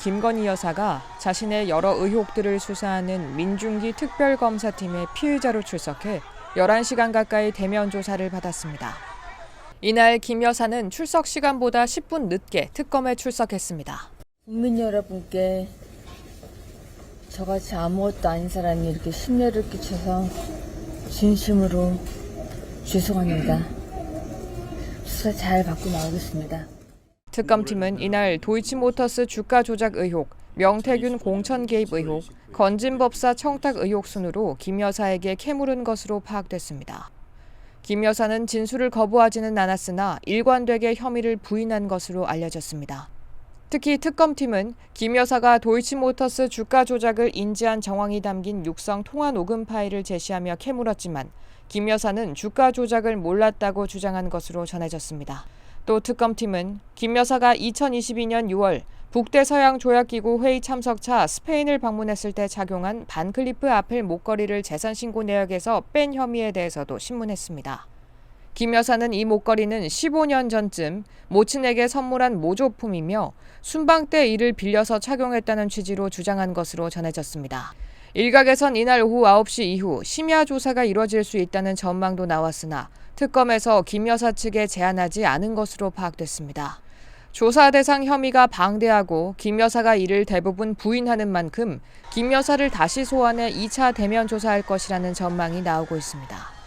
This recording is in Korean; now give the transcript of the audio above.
김건희 여사가 자신의 여러 의혹들을 수사하는 민중기 특별검사팀의 피의자로 출석해 11시간 가까이 대면 조사를 받았습니다. 이날 김 여사는 출석 시간보다 10분 늦게 특검에 출석했습니다. 국민 여러분께 저같이 아무것도 아닌 사람이 이렇게 심려를 끼쳐서 진심으로 죄송합니다. 수사 잘 받고 나오겠습니다. 특검팀은 이날 도이치모터스 주가 조작 의혹, 명태균 공천 개입 의혹, 건진법사 청탁 의혹 순으로 김 여사에게 캐물은 것으로 파악됐습니다. 김 여사는 진술을 거부하지는 않았으나 일관되게 혐의를 부인한 것으로 알려졌습니다. 특히 특검팀은 김 여사가 도이치모터스 주가 조작을 인지한 정황이 담긴 육성 통화 녹음 파일을 제시하며 캐물었지만 김 여사는 주가 조작을 몰랐다고 주장한 것으로 전해졌습니다. 또 특검팀은 김 여사가 2022년 6월 북대서양 조약기구 회의 참석차 스페인을 방문했을 때 착용한 반클리프 아펠 목걸이를 재산신고 내역에서 뺀 혐의에 대해서도 신문했습니다. 김 여사는 이 목걸이는 15년 전쯤 모친에게 선물한 모조품이며 순방 때 이를 빌려서 착용했다는 취지로 주장한 것으로 전해졌습니다. 일각에선 이날 오후 9시 이후 심야 조사가 이뤄질 수 있다는 전망도 나왔으나 특검에서 김 여사 측에 제안하지 않은 것으로 파악됐습니다. 조사 대상 혐의가 방대하고 김 여사가 이를 대부분 부인하는 만큼 김 여사를 다시 소환해 2차 대면 조사할 것이라는 전망이 나오고 있습니다.